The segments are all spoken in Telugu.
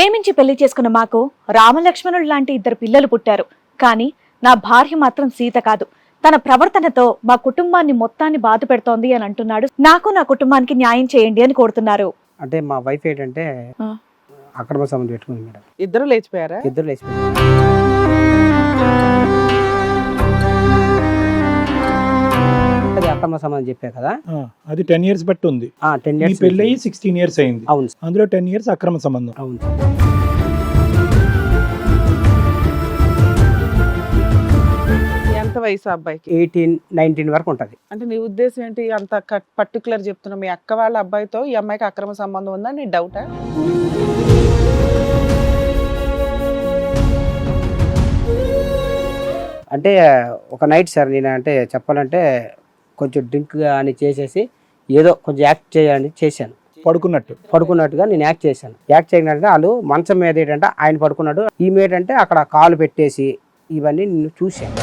ప్రేమించి పెళ్ళి చేసుకున్న మాకు రామలక్ష్మణుడు లాంటి ఇద్దరు పిల్లలు పుట్టారు. కానీ నా భార్య మాత్రం సీత కాదు. తన ప్రవర్తనతో మా కుటుంబాన్ని మొత్తాన్ని బాధ పెడుతోంది అని అంటున్నాడు. నాకు నా కుటుంబానికి న్యాయం చేయండి అని కోరుతున్నారు. అంటే మా వైఫ్ ఏంటంటే. అక్రమ సంబంధం పెట్టుకుంది మేడం. ఇద్దరు లేచిపోయారా? ఇద్దరు లేచిపోయింది అక్రమ సంబంధం చెప్పా కదా? అది టెన్ ఇయర్స్ బట్టి ఉంది. టెన్ ఇయర్స్ పెళ్ళి అయ్యి సిక్స్టీన్ ఇయర్స్ అయింది. అవును అందులో టెన్ ఇయర్స్ అక్రమ సంబంధం. అవును ఎంత వయసు అబ్బాయికి? ఎయిటీన్ నైన్టీన్ వరకు ఉంటుంది. అంటే నీ ఉద్దేశం ఏంటి? అంత పర్టికులర్ చెప్తున్నా మీ అక్క వాళ్ళ అబ్బాయితో ఈ అమ్మాయికి అక్రమ సంబంధం ఉందా? నీ డౌటా అంటే ఒక నైట్ సార్ నేను అంటే చెప్పాలంటే కొంచెం డ్రింక్ అని చేసేసి ఏదో కొంచెం యాక్ట్ చేయాలని చేశాను. పడుకున్నట్టు. పడుకున్నట్టుగా నేను యాక్ట్ చేశాను. యాక్ట్ చేయడానికి వాళ్ళు మంచం మీద ఏంటంటే ఆయన పడుకున్నాడు. ఈమె ఏంటంటే అక్కడ కాలు పెట్టేసి ఇవన్నీ నేను చూశాను.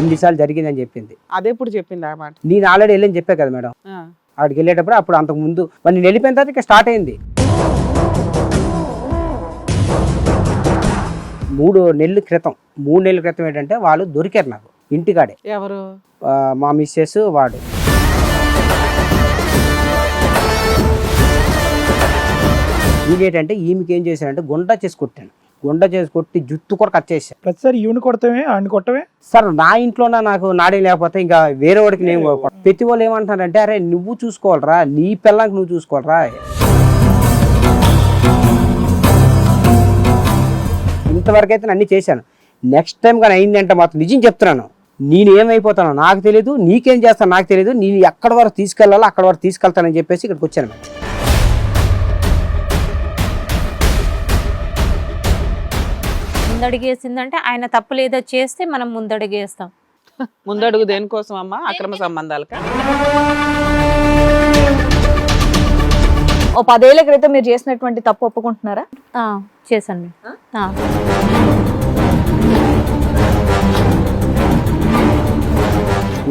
ఇన్నిసార్లు జరిగిందని చెప్పింది. అదే ఇప్పుడు చెప్పింది ఆ మాట. నేను ఆల్రెడీ వెళ్ళని చెప్పా కదా మేడం. ఆ. అక్కడికి వెళ్ళేటప్పుడు అప్పుడు అంతకు ముందు మరి నేను వెళ్ళిపోయిన తర్వాత ఇక స్టార్ట్ అయింది. మూడు నెలల క్రితం మూడు నెలల క్రితం ఏంటంటే వాళ్ళు దొరికారు నాకు ఇంటికాడే. ఎవరు? మా మిస్సెస్ వాడు. ఏంటంటే ఈమెకి ఏం చేశానంటే గుండ చేసి కొట్టాను గుండ చేసి కొట్టి జుత్తు కూడా కట్ చేశాను ప్రతిసారి ఈవిని కొడతామే ఆడిని కొట్టమే? సార్ నా ఇంట్లోనే నాకు నాడే లేకపోతే ఇంకా వేరే వాడికి నేను ప్రతి వాళ్ళు ఏమంటారంటే అరే నువ్వు చూసుకోవాలరా నీ పిల్లకి నువ్వు చూసుకోవాలరా. ఇంతవరకు అయితే నేను అన్ని చేశాను. నెక్స్ట్ టైం కానీ అయిందంటే మాత్రం నిజం చెప్తున్నాను. నేను ఏమైపోతానో నాకు తెలియదు నీకేం చేస్తాను నాకు తెలియదు నేను ఎక్కడి వరకు తీసుకెళ్ళాలో అక్కడ వరకు తీసుకెళ్తానని చెప్పేసి ఇక్కడికి వచ్చాను మేడం ముందడుగేసిందంటే ఆయన తప్పు లేదో చేస్తే మనం ముందడుగేస్తాం. ముందడుగు దేనికోసం అమ్మా? అక్రమ సంబంధాలక? ఓ పదేళ్ళ క్రితం మీరు చేసినటువంటి తప్పు ఒప్పుకుంటున్నారా? ఆ, చేశాను ఆ.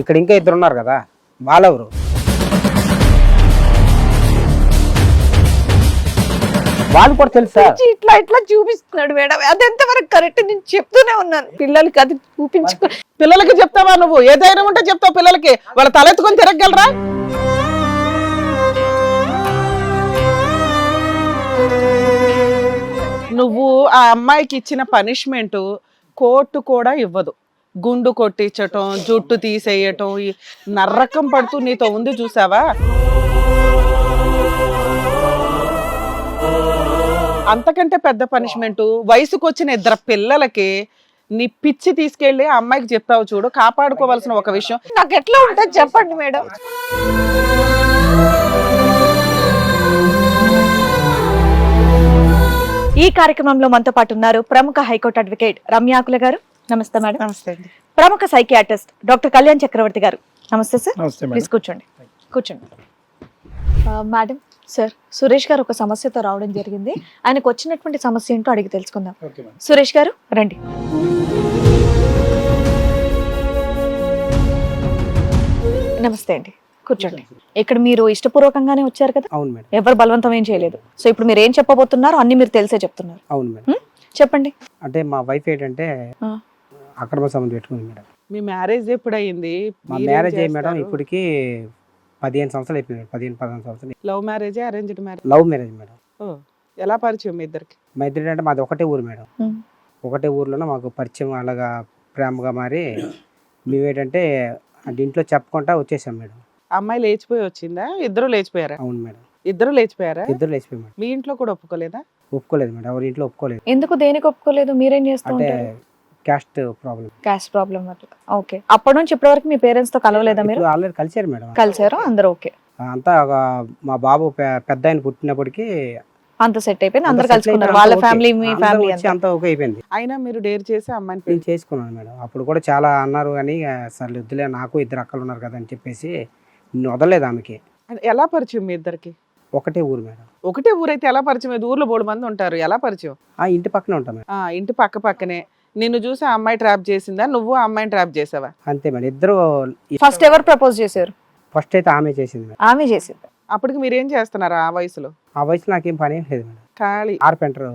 ఇక్కడ ఇంకా ఇద్దరు ఉన్నారు కదా వాళ్ళెవరు? వాళ్ళు కూడా తెలుసు? ఇట్లా ఇట్లా చూపిస్తున్నాడు మేడం. అదెంత వరకు కరెక్ట్ నేను చెప్తూనే ఉన్నాను. పిల్లలకి అది చూపించుకో పిల్లలకి చెప్తావా నువ్వు? ఏదైనా ఉంటే చెప్తావు పిల్లలకి. వాళ్ళ తలెత్తుకొని తిరగలరా నువ్వు ఆ అమ్మాయికి ఇచ్చిన పనిష్మెంట్ కోర్టు కూడా ఇవ్వదు. గుండు కొట్టించటం జుట్టు తీసేయటం ఈ నర్రకం పడుతూ నీతో ఉంది చూసావా? అంతకంటే పెద్ద పనిష్మెంట్ వయసుకు వచ్చిన ఇద్దరు పిల్లలకి నీ పిచ్చి తీసుకెళ్ళి ఆ అమ్మాయికి చెప్తావు చూడు కాపాడుకోవాల్సిన ఒక విషయం. నాకు ఎట్లా ఉంటుంది చెప్పండి మేడం. ఈ కార్యక్రమంలో మనతో పాటు ఉన్నారు ప్రముఖ హైకోర్టు అడ్వకేట్ రమ్యాకుల గారు. నమస్తే మేడం. నమస్తే ప్రముఖ సైకియాట్రిస్ట్ డాక్టర్ కళ్యాణ్ చక్రవర్తి గారు. నమస్తే సార్. నమస్తే ప్లీజ్ కూర్చోండి. కూర్చోండి. మేడం సార్ సురేష్ గారు ఒక సమస్యతో రావడం జరిగింది. ఆయనకు వచ్చినటువంటి సమస్య ఏంటో అడిగి తెలుసుకుందాం. సురేష్ గారు రండి. నమస్తే అండి. కూర్చోండి. ఇక్కడ మీరు ఇష్టపూర్వకంగానే వచ్చారు కదా? అవును మేడం. ఎవరు బలవంతం ఏం చేయలేదు. సో ఇప్పుడు మీరు ఏం చెప్పబోతున్నారో అన్ని మీరు తెలిసే చెప్తున్నారు. అవును మేడం? చెప్పండి. అంటే మా వైఫ్ ఏంటంటే. అక్రమ సంబంధం పెట్టుకుంది మేడం. మీ మ్యారేజ్ ఎప్పుడయింది? మా మ్యారేజ్ అయ్యి మేడం ఇప్పటికి పదిహేను సంవత్సరాలు అయిపోయింది పదిహేను పదిహేను సంవత్సరాలు love marriage arranged marriage? Love marriage madam. ఎలా పరిచయం మీ ఇద్దరికి? మా ఇద్దరు అంటే మాది ఒకటే ఊరు మేడం. ఒకటే ఊర్లోనే మాకు పరిచయం అలాగా ప్రేమగా మారి మేమేంటంటే అంటే ఇంట్లో చెప్పుకుంటా వచ్చేసాం మేడం. అమ్మాయి లేచిపోయి వచ్చిందా? ఇద్దరు లేచిపోయారా? అవును మేడం. ఇద్దరు లేచిపోయారా? ఇద్దరు లేచిపోయి మేడం. మీ ఇంట్లో కూడా ఒప్పుకోలేదా? ఒప్పుకోలేదు మేడం. ఎవరి ఇంట్లో ఒప్పుకోలేదు. ఎందుకు దేనికి ఒప్పుకోలేదు? మీరేం చేస్తూ అంటే క్యాస్ట్ ప్రాబ్లం క్యాష్ ప్రాబ్లం వల్ల. ఓకే. అప్పటి నుంచి ఇప్పటి వరకు మీ పేరెంట్స్తో కలవలేదా మీరు? ఆల్రెడీ కలిసారు మేడం. కలిసారు అందరూ ఓకే. అంతా ఒక మా బాబు పె- పెద్ద ఆయన పుట్టినప్పటికి అంత సెట్ అయిపోయింది అందరు settle కలుసుకున్నారు. వాళ్ళ ఫ్యామిలీ. మీ అందరూ ఫ్యామిలీ వచ్చి అంతా. ఓకే అయిపోయింది. అయినా మీరు డేర్ చేసి అమ్మాయిని పెళ్ళి నేను చేసుకున్నాను మేడం. అప్పుడు కూడా చాలా అన్నారు కానీ సర్లే వద్దులే నాకు ఇద్దరు అక్కలు ఉన్నారు కదా అని చెప్పేసి వదలలేదు ఆమెకి. ఎలా పరిచయం మీ ఇద్దరికి? ఒకటే ఊరు మేడం. ఒకటే ఊరైతే ఎలా పరిచయం? అయితే ఊర్లో బోడు మంది ఉంటారు. ఎలా పరిచయం? ఆ ఇంటి పక్కనే ఉంటాం మేడం. ఆ ఇంటి పక్క పక్కనే. నిన్ను చూసి ఆ అమ్మాయి ట్రాప్ చేసిందా? నువ్వు ఆ అమ్మాయిని ట్రాప్ చేసావా? అంతే మేడం. ఇద్దరు ఫస్ట్ ఎవరు ప్రపోజ్ చేశారు? ఫస్ట్ అయితే ఆమె చేసింది మేడం. ఆమె చేసింది. అప్పటికి మీరేం చేస్తున్నారు ఆ వయసులో? ఆ వయసులో నాకేం పని ఏం లేదు మేడం. ఖాళీ. కార్పెంటర్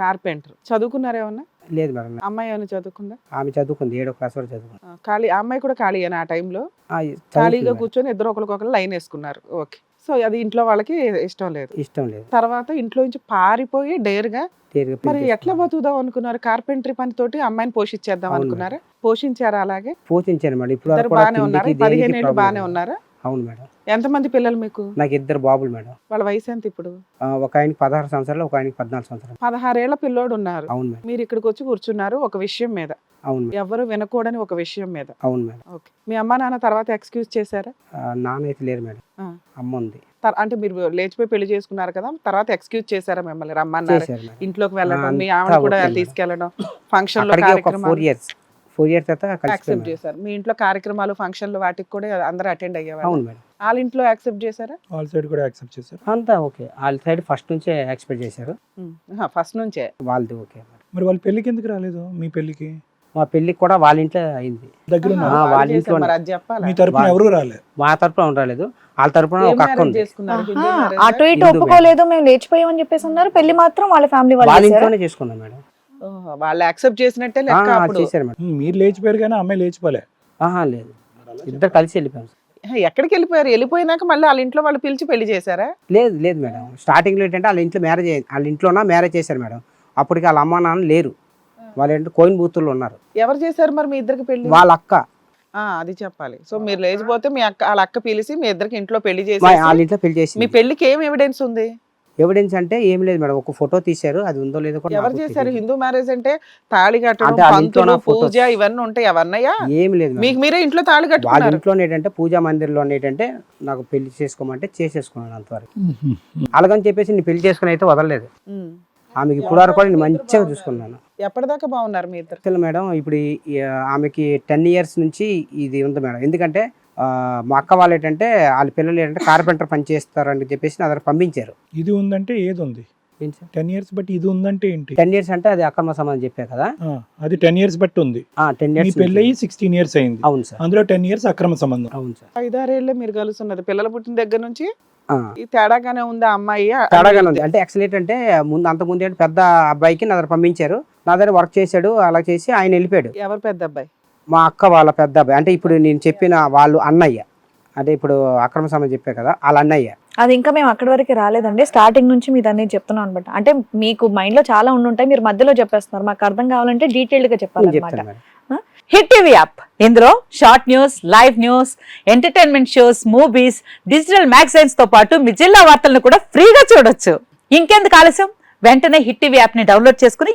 కార్పెంటర్ చదువుకున్నారు ఏమన్నా? లేదు మేడం. అమ్మాయి ఏమైనా చదువుకుందా? ఆమె చదువుకుంది ఏడో క్లాస్ వరకు చదువుకుంది. ఖాళీ ఆ అమ్మాయి కూడా ఖాళీ ఆ టైంలో? ఆ, ఖాళీగా మేడం. కూర్చొని ఇద్దరు ఒకరికొకరు లైన్ వేసుకున్నారు. ఓకే. సో అది ఇంట్లో వాళ్ళకి ఇష్టం లేదు. ఇష్టం లేదు. తర్వాత ఇంట్లో నుంచి పారిపోయి డేర్గా పెళ్ళి మరి ఎట్లా. బతుకుదాం అనుకున్నారు? కార్పెంటరీ పనితోటి అమ్మాయిని పోషించేద్దాం అవును అనుకున్నారా? పోషించారా అలాగే? పోషించాను మేడం. ఇప్పుడు ఇద్దరు వరకు కూడా బాగానే ఉన్నారు? తిండికి, దేనికి పదిహేను ఏళ్ళు problem బాగానే లేదు. ఉన్నారా? అవును మేడం. ఎంతమంది పిల్లలు మీకు? నాకు ఇద్దరు బాబులు మేడం. వాళ్ళ వయసు ఎంత ఇప్పుడు? ఆ, ఒక ఆయనకి పదహారు సంవత్సరాలు ఒక ఆయనకి పద్నాలుగు సంవత్సరాలు. పదహారేళ్ళ పిల్లోడు ఉన్నారు. అవును మేడం. మీరు ఇక్కడికి వచ్చి కూర్చున్నారు ఒక విషయం మీద. అవును మేడం. ఎవరు వినకూడని ఒక విషయం మీద. అవును మేడం. ఓకే. మీ అమ్మ నాన్న తర్వాత ఎక్స్క్యూజ్ చేశారా? ఆ, నాన్న అయితే లేరు మేడం. ఆ. అమ్మ ఉంది. తర్- అంటే మీరు లేచిపోయి పెళ్ళి చేసుకున్నారు కదా తర్వాత ఎక్స్క్యూజ్ చేశారా మిమ్మల్ని? రమ్మన్నారు? చేశారు మేడం. ఇంట్లోకి వెళ్ళడం మీ అంతా ఆవిడ కూడా ఓకే మేడం. తీసుకెళ్ళడం ఫంక్షన్లో అక్కడికి ఒక ఫోర్ కార్యక్రమాలు ఇయర్స్ ఫోర్ ఇయర్స్ తర్వాత యాక్సెప్ట్ చేశారు. మీ ఇంట్లో కార్యక్రమాలు ఫంక్షన్లు వాటికి కూడా అందరూ అటెండ్ అయ్యేవారు అవును మేడం. వాళ్ళ ఇంట్లో యాక్సెప్ట్ చేశారా? వాళ్ళ సైడ్ కూడా యాక్సెప్ట్ చేశారు. అంతా ఓకే. వాళ్ళ సైడ్ ఫస్ట్ నుంచే ఎక్స్పెక్ట్ చేశారు. ఫస్ట్ నుంచే. వాళ్ళది ఓకే మరి వాళ్ళ పెళ్ళికి ఎందుకు రాలేదు? మీ పెళ్ళికి మా పెళ్ళికి కూడా వాళ్ళ ఇంట్లో అయింది. దగ్గర వాళ్ళు చెప్పాలా? మీ తరపున ఎవరు రాలే? మా తరపున ఉండలేదు వాళ్ళ తరపున ఒక అక్క ఉంది? అటు ఇటు ఒప్పుకోలేదు మేము లేచిపోయామని చెప్పేసి ఉన్నారు. పెళ్ళి మాత్రం వాళ్ళ ఫ్యామిలీ వాళ్ళ? ఇంట్లోనే చేసుకున్నాం మేడం. వాళ్ళు యాక్సెప్ట్ చేసినట్టే లెక్క అప్పుడు. చేశారు మేడం. మీరు లేచిపోయారు కానీ అమ్మాయి లేచిపోలే. ఆహా లేదు. ఇద్దరు కలిసి వెళ్ళిపోయాం ఎక్కడికి వెళ్ళిపోయారు? వెళ్ళిపోయినాక మళ్ళీ వాళ్ళ ఇంట్లో వాళ్ళు పిలిచి పెళ్ళి చేశారా? లేదు లేదు మేడం. స్టార్టింగ్లో ఏంటంటే వాళ్ళ ఇంట్లో మ్యారేజ్ వాళ్ళ ఇంట్లోనా మ్యారేజ్ చేశారు మేడం. అప్పటికి వాళ్ళ అమ్మ నాన్న లేరు. వాళ్ళు ఏంటంటే కోయిన్ బూతుల్లో ఉన్నారు. ఎవరు చేశారు మరి మీ ఇద్దరికి పెళ్ళి? వాళ్ళ అక్క. ఆ, అది చెప్పాలి. సో మీరు లేచిపోతే మీ అక్క వాళ్ళ అక్క పిలిచి మీ ఇద్దరికి ఇంట్లో పెళ్ళి మా- చేసి వాళ్ళ ఇంట్లో పెళ్ళి మీ చేసి పెళ్ళికి ఏం ఎవిడెన్స్ ఉంది? ఎవిడెన్స్ అంటే ఏం లేదు మేడం. ఒక ఫోటో తీశారు అది ఉందో లేదో కూడా ఎవరు నాకు చేశారు? తెలియదు. హిందూ మ్యారేజ్ అంటే తాళి కట్టడం అంటే వాళ్ళ ఇంట్లో పంతులు నా photos. పూజ ఇవన్నీ ఉంటాయి? అవన్నయ్యా? ఏం లేదు మేడం. మీకు మీరే ఇంట్లో తాళి వాళ్ళ కట్టుకున్నారు? ఇంట్లో ఏంటంటే పూజా మందిర్లో ఏంటంటే నాకు పెళ్ళి చేసుకోమంటే చేసేసుకున్నాను అంతవరకు. అలాగని చెప్పేసి నీ పెళ్ళి చేసుకుని అయితే వదలలేదు. ఉమ్. ఆమెకి ఇప్పుడు వరకు కూడా నేను మంచిగా చూసుకున్నాను. ఎప్పటిదాకా బాగున్నారు మీ ఇద్దరు? అసలు మేడం ఇప్పుడు ఈ- ఈ ఆమెకి టెన్ ఇయర్స్ నుంచి ఇది ఉంది మేడం. ఎందుకంటే మా అక్క వాళ్ళు ఏంటంటే వాళ్ళ పిల్లలు ఏంటంటే కార్పెంటర్ పని చేస్తారని చెప్పేసి నా దగ్గర పంపించారు. ఇది ఉందంటే ఏది ఉంది? ఏంటి సార్? టెన్ ఇయర్స్ బట్టి ఇది ఉందంటే ఏంటి? టెన్ ఇయర్స్ అంటే అది అక్రమ సంబంధం చెప్పా కదా? ఆ, అది టెన్ ఇయర్స్ బట్టి ఉంది. టెన్ ఇయర్స్ పెళ్ళయి సిక్స్టీన్ ఇయర్స్ అయింది. అవును సార్. అందులో టెన్ ఇయర్స్ అక్రమ సంబంధం. అవును సార్. ఐదారేళ్ళే మీరు కలుస్తున్నది పిల్లలు పుట్టిన దగ్గర నుంచి ఆ. ఈ తేడాగానే ఉంది ఆ అమ్మాయి? తేడాగానే ఉంది. అంటే యాక్చువల్ ఏంటంటే ముందు అంత ముందు పెద్ద అబ్బాయికి నా దగ్గర పంపించారు. నా దగ్గర వర్క్ చేశాడు అలా చేసి ఆయన వెళ్ళిపోయాడు. ఎవరు పెద్ద అబ్బాయి? మా అక్క వాళ్ళ పెద్ద అబ్బాయి. అంటే ఇప్పుడు నేను చెప్పిన వాళ్ళు అన్నయ్య. అంటే ఇప్పుడు అక్రమ సంబంధం చెప్పా కదా వాళ్ళ అన్నయ్య. అది ఇంకా మేము అక్కడి వరకు రాలేదండి. స్టార్టింగ్ నుంచి మీరు అన్ని చెప్తున్నాం అనమాట అంటే మీకు మైండ్లో చాలా ఉండుంటాయి మీరు మధ్యలో చెప్పేస్తున్నారు. మాకు అర్థం కావాలంటే డీటెయిల్డ్గా నేను చెప్పాలన్నమాట. హిట్ టీవీ యాప్ ఇందులో short news live news entertainment shows movies digital మ్యాగజైన్స్తో పాటు మీ జిల్లా వార్తలను కూడా ఫ్రీగా చూడొచ్చు. ఇంకెందుకు ఆలస్యం? వెంటనే హిట్ టీవీ యాప్ని డౌన్లోడ్ చేసుకుని